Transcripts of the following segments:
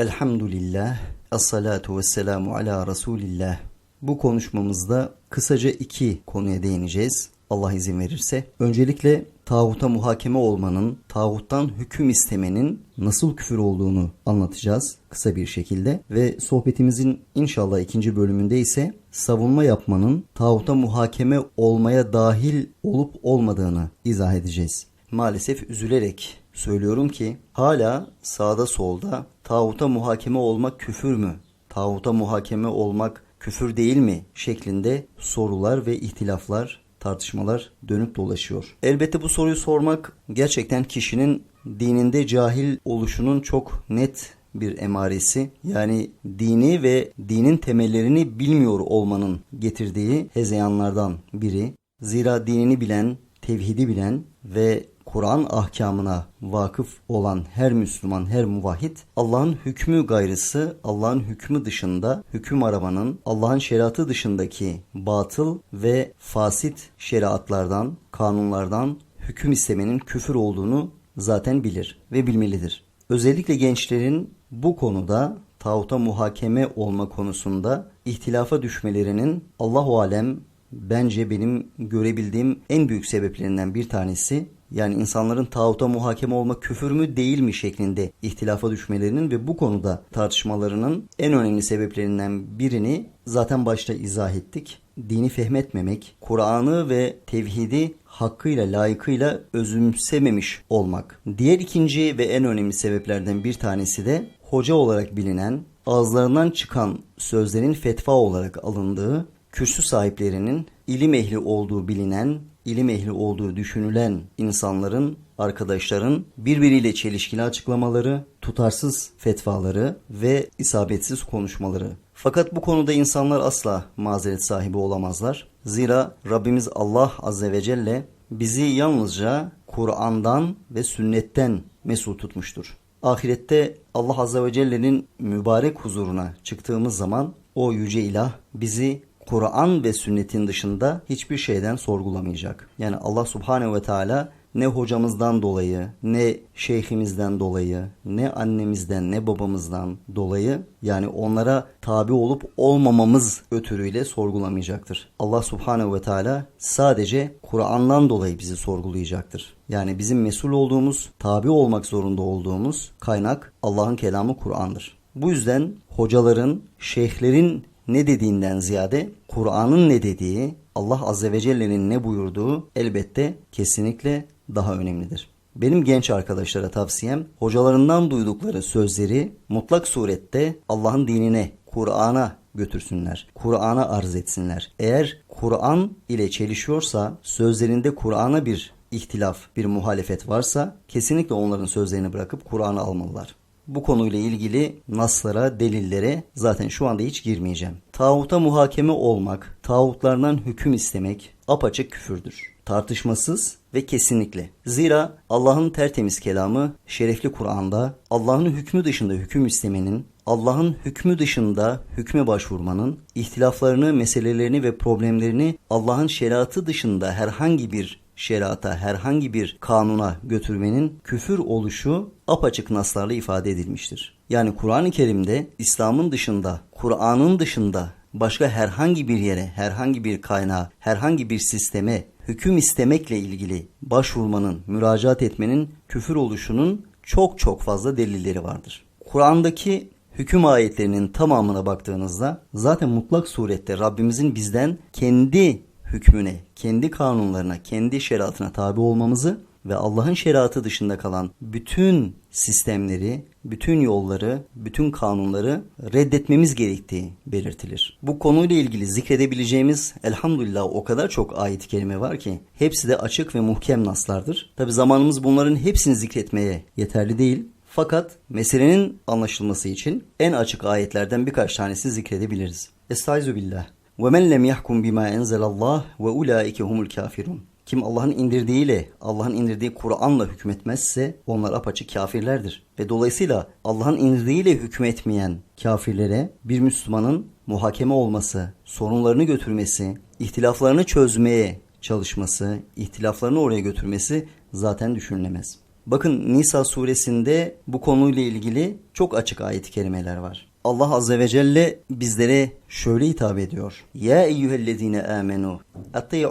Elhamdülillah, As-salatu vesselamu ala Resulillah. Bu konuşmamızda kısaca iki konuya değineceğiz. Allah izin verirse. Öncelikle tağuta muhakeme olmanın, tağuttan hüküm istemenin nasıl küfür olduğunu anlatacağız kısa bir şekilde. Ve sohbetimizin inşallah ikinci bölümünde ise savunma yapmanın tağuta muhakeme olmaya dahil olup olmadığını izah edeceğiz. Maalesef üzülerek söylüyorum ki hala sağda solda tağuta muhakeme olmak küfür mü? Tağuta muhakeme olmak küfür değil mi? şeklinde sorular ve ihtilaflar, tartışmalar dönüp dolaşıyor. Elbette bu soruyu sormak gerçekten kişinin dininde cahil oluşunun çok net bir emaresi. Yani dini ve dinin temellerini bilmiyor olmanın getirdiği hezeyanlardan biri. Zira dinini bilen, tevhidi bilen ve Kur'an ahkamına vakıf olan her Müslüman, her muvahhid Allah'ın hükmü gayrısı, Allah'ın hükmü dışında hüküm arabanın Allah'ın şeriatı dışındaki batıl ve fasit şeriatlardan, kanunlardan hüküm istemenin küfür olduğunu zaten bilir ve bilmelidir. Özellikle gençlerin bu konuda tağuta muhakeme olma konusunda ihtilafa düşmelerinin Allahu alem bence benim görebildiğim en büyük sebeplerinden bir tanesi yani insanların tağuta muhakeme olma küfür mü değil mi şeklinde ihtilafa düşmelerinin ve bu konuda tartışmalarının en önemli sebeplerinden birini zaten başta izah ettik. Dini fehmetmemek, Kur'an'ı ve tevhidi hakkıyla layıkıyla özümsememiş olmak. Diğer ikinci ve en önemli sebeplerden bir tanesi de hoca olarak bilinen, ağızlarından çıkan sözlerin fetva olarak alındığı, kürsü sahiplerinin ilim ehli olduğu bilinen ilim ehli olduğu düşünülen insanların, arkadaşların birbiriyle çelişkili açıklamaları, tutarsız fetvaları ve isabetsiz konuşmaları. Fakat bu konuda insanlar asla mazeret sahibi olamazlar. Zira Rabbimiz Allah Azze ve Celle bizi yalnızca Kur'an'dan ve sünnetten mesul tutmuştur. Ahirette Allah Azze ve Celle'nin mübarek huzuruna çıktığımız zaman o yüce ilah bizi Kur'an ve sünnetin dışında hiçbir şeyden sorgulamayacak. Yani Allah Subhanehu ve Teala ne hocamızdan dolayı, ne şeyhimizden dolayı, ne annemizden, ne babamızdan dolayı yani onlara tabi olup olmamamız ötürüyle sorgulamayacaktır. Allah Subhanehu ve Teala sadece Kur'an'dan dolayı bizi sorgulayacaktır. Yani bizim mesul olduğumuz, tabi olmak zorunda olduğumuz kaynak Allah'ın kelamı Kur'an'dır. Bu yüzden hocaların, şeyhlerin ne dediğinden ziyade Kur'an'ın ne dediği, Allah Azze ve Celle'nin ne buyurduğu elbette kesinlikle daha önemlidir. Benim genç arkadaşlara tavsiyem hocalarından duydukları sözleri mutlak surette Allah'ın dinine, Kur'an'a götürsünler. Kur'an'a arz etsinler. Eğer Kur'an ile çelişiyorsa, sözlerinde Kur'an'a bir ihtilaf, bir muhalefet varsa kesinlikle onların sözlerini bırakıp Kur'an'ı almalılar. Bu konuyla ilgili naslara, delillere zaten şu anda hiç girmeyeceğim. Tağuta muhakeme olmak, tağutlardan hüküm istemek apaçık küfürdür. Tartışmasız ve kesinlikle. Zira Allah'ın tertemiz kelamı şerefli Kur'an'da Allah'ın hükmü dışında hüküm istemenin, Allah'ın hükmü dışında hükme başvurmanın, ihtilaflarını, meselelerini ve problemlerini Allah'ın şeriatı dışında herhangi bir şeriata, herhangi bir kanuna götürmenin küfür oluşu apaçık naslarla ifade edilmiştir. Yani Kur'an-ı Kerim'de İslam'ın dışında, Kur'an'ın dışında başka herhangi bir yere, herhangi bir kaynağa, herhangi bir sisteme hüküm istemekle ilgili başvurmanın, müracaat etmenin küfür oluşunun çok çok fazla delilleri vardır. Kur'an'daki hüküm ayetlerinin tamamına baktığınızda zaten mutlak surette Rabbimizin bizden kendi hükmüne, kendi kanunlarına, kendi şeriatına tabi olmamızı ve Allah'ın şeriatı dışında kalan bütün sistemleri, bütün yolları, bütün kanunları reddetmemiz gerektiği belirtilir. Bu konuyla ilgili zikredebileceğimiz elhamdülillah o kadar çok ayet-i kerime var ki hepsi de açık ve muhkem naslardır. Tabi zamanımız bunların hepsini zikretmeye yeterli değil. Fakat meselenin anlaşılması için en açık ayetlerden birkaç tanesini zikredebiliriz. Estaizu billah. وَمَنْ لَمْ يَحْكُمْ بِمَا اَنْزَلَ اللّٰهِ وَاُولَٰئِكَ هُمُ الْكَافِرُونَ Kim Allah'ın indirdiğiyle, Allah'ın indirdiği Kur'an'la hükmetmezse onlar apaçık kafirlerdir. Ve dolayısıyla Allah'ın indirdiğiyle hükmetmeyen kafirlere bir Müslümanın muhakeme olması, sorunlarını götürmesi, ihtilaflarını çözmeye çalışması, ihtilaflarını oraya götürmesi zaten düşünülemez. Bakın Nisa suresinde bu konuyla ilgili çok açık ayet-i kerimeler var. Allah Azze ve Celle bizlere şöyle hitap ediyor. Ya eyyühellezine amenu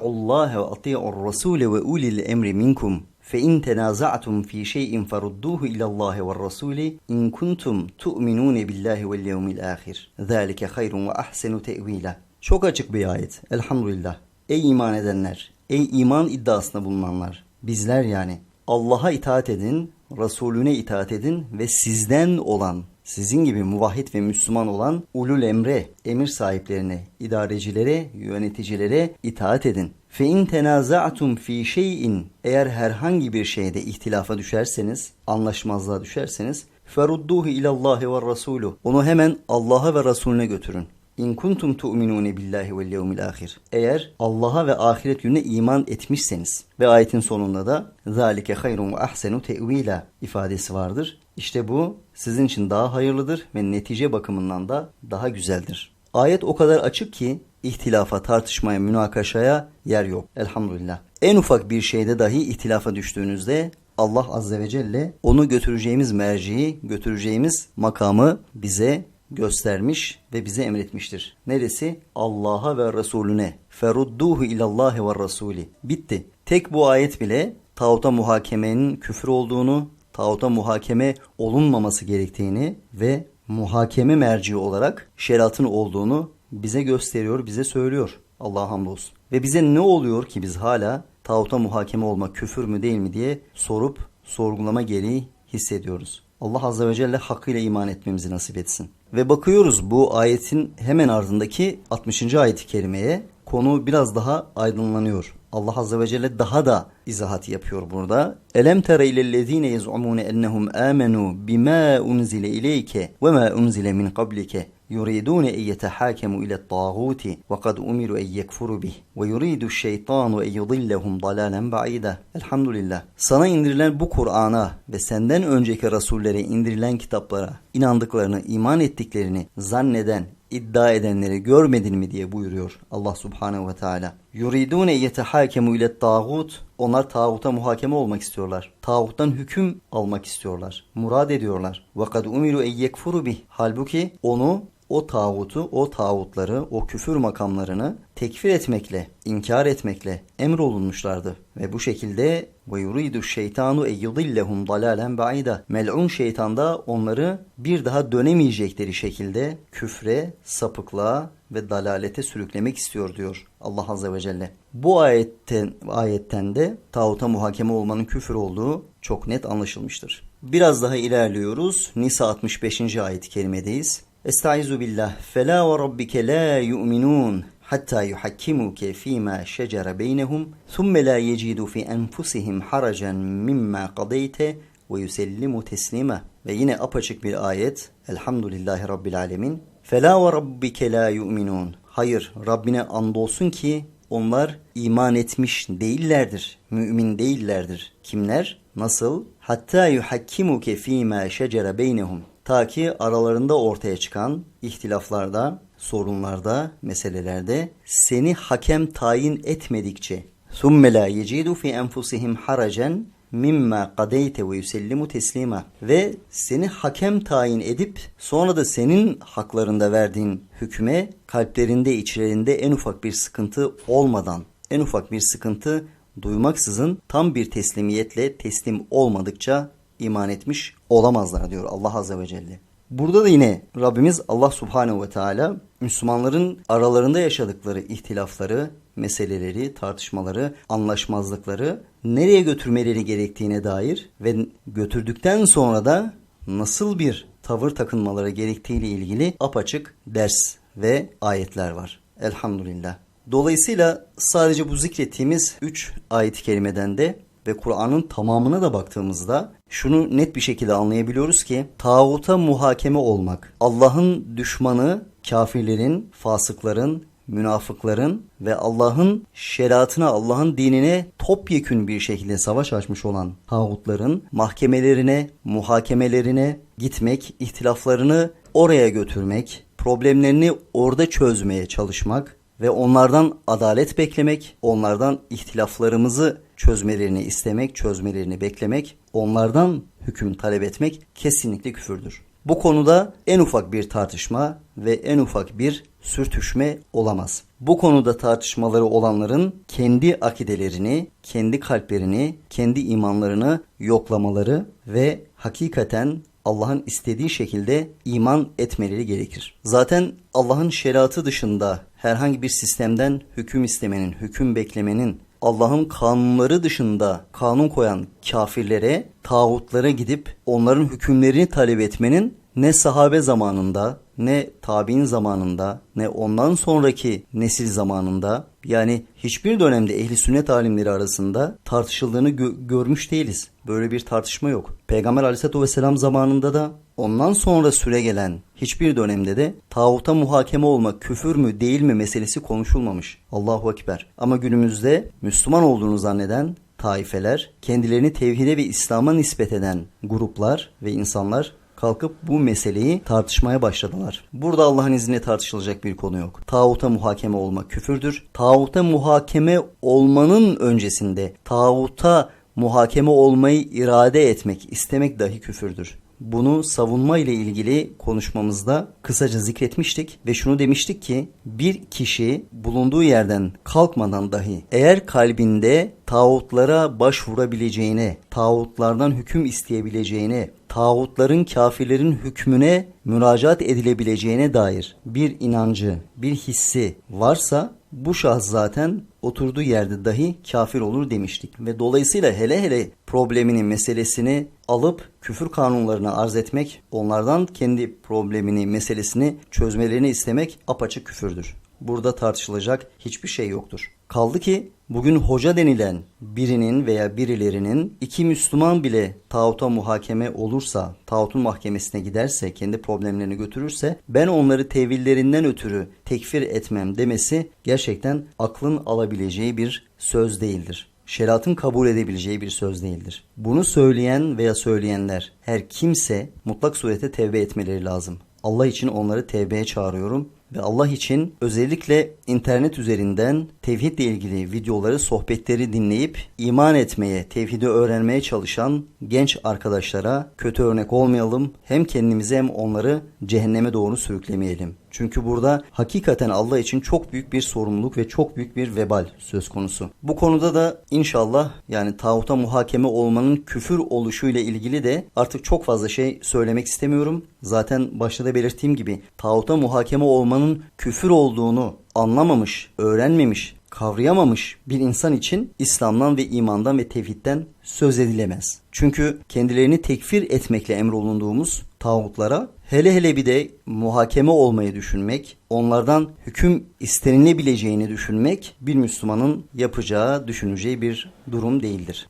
Allah ve ati'ur rasule ve ulil emri minkum fe in tenazatum fi şey'in farudduhu ila Allah ve rasule in kuntum tu'minun billahi vel yevmil ahir. Zalike hayrun ve ahsenu tevila. Çok açık bir ayet. Elhamdülillah. Ey iman edenler, ey iman iddiasında bulunanlar, bizler yani Allah'a itaat edin, Resulüne itaat edin ve sizden olan sizin gibi muvahhid ve Müslüman olan ulul emre, emir sahiplerine, idarecilere, yöneticilere itaat edin. Fe in tenaza'tum fi şeyin eğer herhangi bir şeyde ihtilafa düşerseniz, anlaşmazlığa düşerseniz ferudduhu ilallahi ve rasulu. Onu hemen Allah'a ve Resulüne götürün. İn kuntum tu'minune billahi vel yevmil ahir. Eğer Allah'a ve ahiret gününe iman etmişseniz ve ayetin sonunda da zalike hayrun ve ahsenu te'vila ifadesi vardır. İşte bu sizin için daha hayırlıdır ve netice bakımından da daha güzeldir. Ayet o kadar açık ki ihtilafa, tartışmaya, münakaşaya yer yok. Elhamdülillah. En ufak bir şeyde dahi ihtilafa düştüğünüzde Allah Azze ve Celle onu götüreceğimiz merciyi, götüreceğimiz makamı bize göstermiş ve bize emretmiştir. Neresi? Allah'a ve Resulüne. Ferudduhu ilallahi ve Rasuli. Bitti. Tek bu ayet bile tağuta muhakemenin küfür olduğunu, tağuta muhakeme olunmaması gerektiğini ve muhakeme merci olarak şeriatın olduğunu bize gösteriyor, bize söylüyor. Allah'a hamdolsun. Ve bize ne oluyor ki biz hala tağuta muhakeme olmak küfür mü değil mi diye sorup sorgulama gereği hissediyoruz. Allah Azze ve Celle hakkıyla iman etmemizi nasip etsin. Ve bakıyoruz bu ayetin hemen ardındaki 60. ayet-i kerimeye konu biraz daha aydınlanıyor. Allah Azze ve Celle daha da izahat yapıyor burada. Elem tere ilellezine yez'umune ennehum amenu bima unzile ileyke ve ma unzile min qablike يريدون أن يتحاكموا إلى الطاغوت وقد أمروا أن يكفروا به ويريد الشيطان أن يضلهم ضلالا بعيدا Elhamdülillah. Sana indirilen bu Kur'an'a ve senden önceki rasullere indirilen kitaplara inandıklarını, iman ettiklerini zanneden, iddia edenleri görmedin mi diye buyuruyor Allah Subhanahu ve Teala. Yuridune yetehakemu ile tağut. Onlar tağuta muhakeme olmak istiyorlar. Tağuttan hüküm almak istiyorlar. Murad ediyorlar. Ve kad umiru en yekfuru bih. Halbuki onu o tağutu, o tağutları, o küfür makamlarını tekfir etmekle, inkar etmekle emrolunmuşlardı. Ve bu şekilde yuridu şeytanu yudillehum dalalen ba'ida. Mel'un şeytan da onları bir daha dönemeyecekleri şekilde küfre, sapıklığa ve dalalete sürüklemek istiyor diyor Allah Azze ve Celle. Bu ayetten, ayetten de tağuta muhakeme olmanın küfür olduğu çok net anlaşılmıştır. Biraz daha ilerliyoruz. Nisa 65. ayet-i kerimedeyiz. Estaizu billah. Fela ve rabbike la yu'minun hatta yuhakkimuke fîmâ şecere beynehum thumme la yecidu fi enfusihim haracan mimma qadeyte ve yusellimu teslima. Ve yine apaçık bir ayet. Elhamdülillahi Rabbil alemin. Fela ve rabbike la yu'minun. Hayır Rabbine andolsun ki onlar iman etmiş değillerdir. Mümin değillerdir. Kimler? Nasıl? Hatta yuhakkimuke fîmâ şecere beynehum. Ta ki aralarında ortaya çıkan ihtilaflarda, sorunlarda, meselelerde seni hakem tayin etmedikçe ثُمَّ لَا يَجِدُ فِي أَنْفُسِهِمْ حَرَجًا mimma kadeyte ve yusellimu teslima ve seni hakem tayin edip sonra da senin haklarında verdiğin hükme kalplerinde içlerinde en ufak bir sıkıntı olmadan en ufak bir sıkıntı duymaksızın tam bir teslimiyetle teslim olmadıkça iman etmiş olamazlar diyor Allah Azze ve Celle. Burada da yine Rabbimiz Allah Subhanehu ve Teala Müslümanların aralarında yaşadıkları ihtilafları, meseleleri, tartışmaları, anlaşmazlıkları nereye götürmeleri gerektiğine dair ve götürdükten sonra da nasıl bir tavır takınmaları gerektiğiyle ilgili apaçık ders ve ayetler var. Elhamdülillah. Dolayısıyla sadece bu zikrettiğimiz 3 ayet-i kerimeden de ve Kur'an'ın tamamına da baktığımızda şunu net bir şekilde anlayabiliyoruz ki tağuta muhakeme olmak, Allah'ın düşmanı kafirlerin, fasıkların, münafıkların ve Allah'ın şeriatına, Allah'ın dinine topyekün bir şekilde savaş açmış olan tağutların mahkemelerine, muhakemelerine gitmek, ihtilaflarını oraya götürmek, problemlerini orada çözmeye çalışmak ve onlardan adalet beklemek, onlardan ihtilaflarımızı çözmelerini istemek, çözmelerini beklemek onlardan hüküm talep etmek kesinlikle küfürdür. Bu konuda en ufak bir tartışma ve en ufak bir sürtüşme olamaz. Bu konuda tartışmaları olanların kendi akidelerini, kendi kalplerini, kendi imanlarını yoklamaları ve hakikaten Allah'ın istediği şekilde iman etmeleri gerekir. Zaten Allah'ın şeriatı dışında herhangi bir sistemden hüküm istemenin, hüküm beklemenin, Allah'ın kanunları dışında kanun koyan kafirlere, tağutlara gidip onların hükümlerini talep etmenin ne sahabe zamanında, ne tabi'in zamanında, ne ondan sonraki nesil zamanında yani hiçbir dönemde ehli sünnet alimleri arasında tartışıldığını gö- görmüş değiliz. Böyle bir tartışma yok. Peygamber aleyhissalatü vesselam zamanında da ondan sonra süre gelen hiçbir dönemde de tağuta muhakeme olma küfür mü değil mi meselesi konuşulmamış. Allahu Ekber. Ama günümüzde Müslüman olduğunu zanneden taifeler, kendilerini tevhide ve İslam'a nispet eden gruplar ve insanlar kalkıp bu meseleyi tartışmaya başladılar. Burada Allah'ın izniyle tartışılacak bir konu yok. Tağuta muhakeme olma küfürdür. Tağuta muhakeme olmanın öncesinde tağuta muhakeme olmayı irade etmek, istemek dahi küfürdür. Bunu savunma ile ilgili konuşmamızda kısaca zikretmiştik ve şunu demiştik ki bir kişi bulunduğu yerden kalkmadan dahi eğer kalbinde tağutlara başvurabileceğine, tağutlardan hüküm isteyebileceğine, tağutların kafirlerin hükmüne müracaat edilebileceğine dair bir inancı, bir hissi varsa bu şahıs zaten oturduğu yerde dahi kafir olur demiştik. Ve dolayısıyla hele hele problemini, meselesini alıp küfür kanunlarına arz etmek, onlardan kendi problemini, meselesini çözmelerini istemek apaçık küfürdür. Burada tartışılacak hiçbir şey yoktur. Kaldı ki bugün hoca denilen birinin veya birilerinin iki Müslüman bile tağuta muhakeme olursa, tağutun mahkemesine giderse, kendi problemlerini götürürse ben onları tevillerinden ötürü tekfir etmem demesi gerçekten aklın alabileceği bir söz değildir. Şeriatın kabul edebileceği bir söz değildir. Bunu söyleyen veya söyleyenler her kimse mutlak surete tevbe etmeleri lazım. Allah için onları tevbeye çağırıyorum ve Allah için özellikle internet üzerinden tevhidle ilgili videoları, sohbetleri dinleyip iman etmeye, tevhidi öğrenmeye çalışan genç arkadaşlara kötü örnek olmayalım. Hem kendimizi hem onları cehenneme doğru sürüklemeyelim. Çünkü burada hakikaten Allah için çok büyük bir sorumluluk ve çok büyük bir vebal söz konusu. Bu konuda da inşallah yani tağuta muhakeme olmanın küfür oluşuyla ilgili de artık çok fazla şey söylemek istemiyorum. Zaten başta da belirttiğim gibi tağuta muhakeme olmanın küfür olduğunu anlamamış, öğrenmemiş, kavrayamamış bir insan için İslam'dan ve imandan ve tevhidden söz edilemez. Çünkü kendilerini tekfir etmekle emrolunduğumuz tağutlara hele hele bir de muhakeme olmayı düşünmek, onlardan hüküm istenilebileceğini düşünmek bir Müslümanın yapacağı, düşüneceği bir durum değildir.